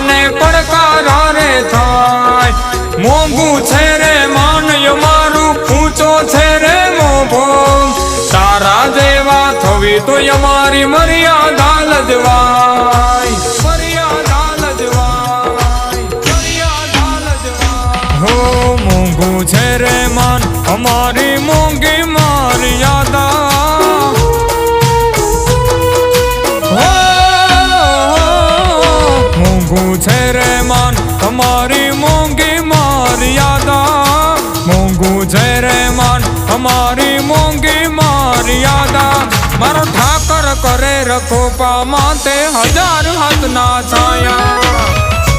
સમાજને પડકારા રે થાય. મોંઘું છે રે માનય, મારું ઊંચો છે રે મોભો. તારા દેવા થવી તો અમારી મર્યાદા લજવાય. મર્યાદા લજવાય. હો, મોંઘું છે રે માન, અમારી મોંઘી મર્યાદા. મોંઘું તમારી મોંઘી મર્યાદા મોંઘું છે રે માન તમારી મોંઘી મર્યાદા મારો ઠાકર કરે રખો પામાં તે હજાર હાથના છાયા.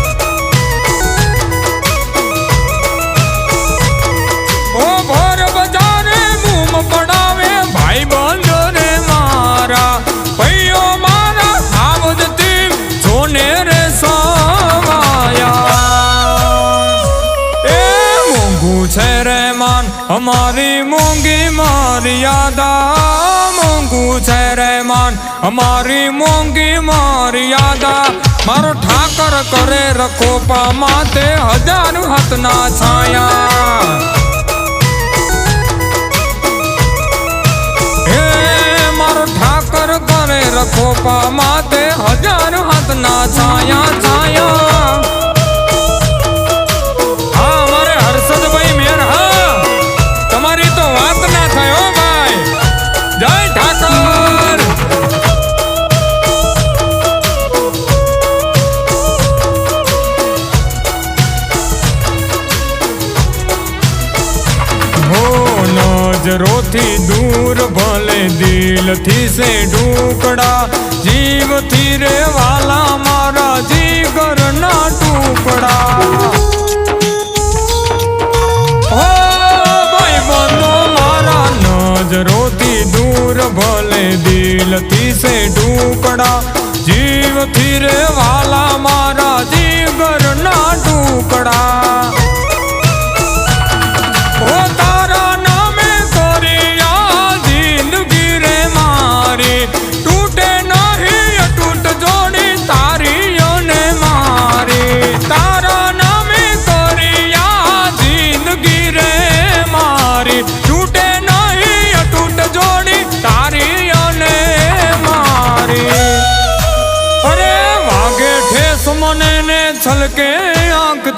અમારી મોંઘી મર્યાદા મોંઘું છે રે માન. અમારી મોંઘી મર્યાદા મારો ઠાકર કરે રખો પામાં તે હજાર હાથના છાયા. કરે રખો પામાં તે હજાર હાથના છાયા. નજરોથી દૂર ભલે દિલથી સે ઢુકડા જીવથી રે વાલા મારા જીગરના ટુકડા. નજરોથી દૂર ભલે દિલથી સે ઢુકડા જીવથી રે વાલા મારા જીગરના ટુકડા.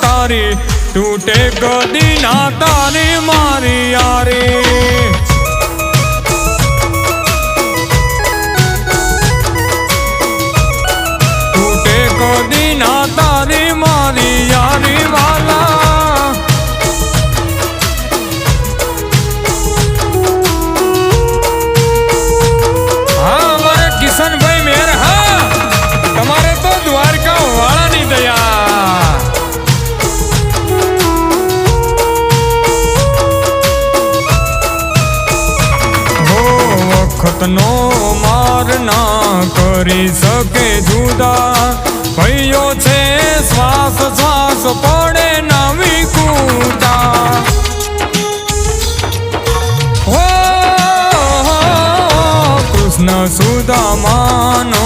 તારી તૂટે કદી ના તારી મારી યારી. તૂટે કદી વખતનો માર ના કરી શકે જુદા. ભાઈઓ છે, શ્વાસ શ્વાસ પડે નવી હો કૃષ્ણ સુદામાનો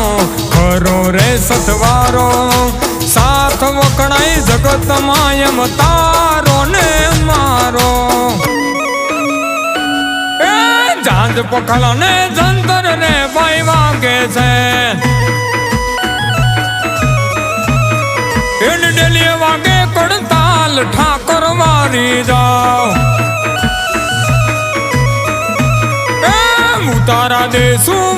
ખરો રે સતવારો. સાથ વકણાઈ જગત માયમ તારો ને મારો. જાંજ પખલા ને રે ભાઈ વાગે છે. એન ડેલી વાગે કડતાલ ઠાકોર મારી જાઓ. એમ ઉતારા દેશું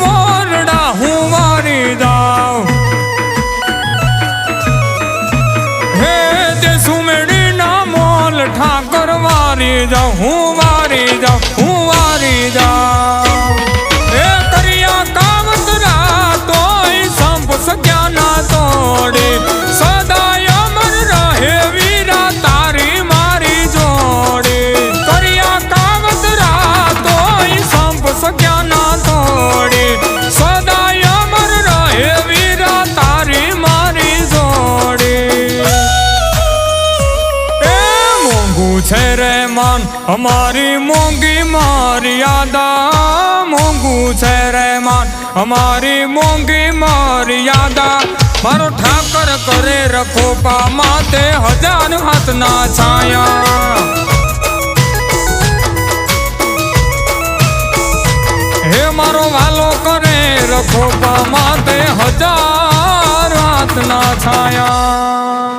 મોંઘું છે રે માન, અમારી મોંઘી મર્યાદા મોંઘું છે રહેમાન અમારી મોંઘી મર્યાદા મારો ઠાકર કરે રખો પા માતે હજાર હાથના છાયા. હે મારો વાલો કરે રખો પા માતે હજાર હાથના છાયા.